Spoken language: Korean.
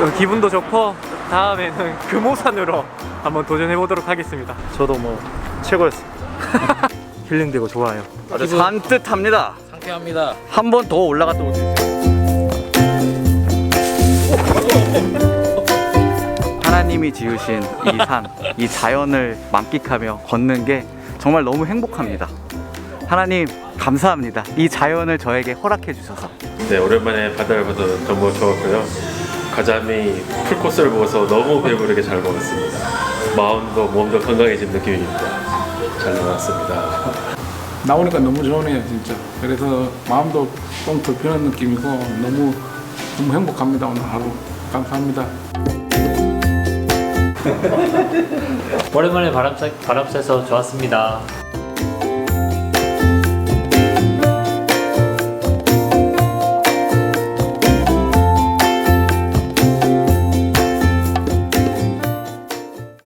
어, 기분도 좋고 다음에는 금오산으로 한번 도전해 보도록 하겠습니다. 저도 뭐 최고였습니다. 힐링되고 좋아요. 아주 산뜻합니다. 상쾌합니다. 한 번 더 올라갔다 올수 있어요. 하나님이 지으신 이 산, 이 자연을 만끽하며 걷는 게 정말 너무 행복합니다. 하나님, 감사합니다. 이 자연을 저에게 허락해 주셔서. 네, 오랜만에 바다를 봐서 너무 좋았고요. 가자미 풀코스를 먹어서 너무 배부르게 잘 먹었습니다. 마음도 몸도 건강해진 느낌입니다. 잘 나왔습니다. 나오니까 너무 좋네요 진짜 그래서 마음도 뻥 덮이는 느낌이고 너무 너무 행복합니다 오늘 하루 감사합니다 오랜만에 바람 쐬- 바람 쐬서 좋았습니다.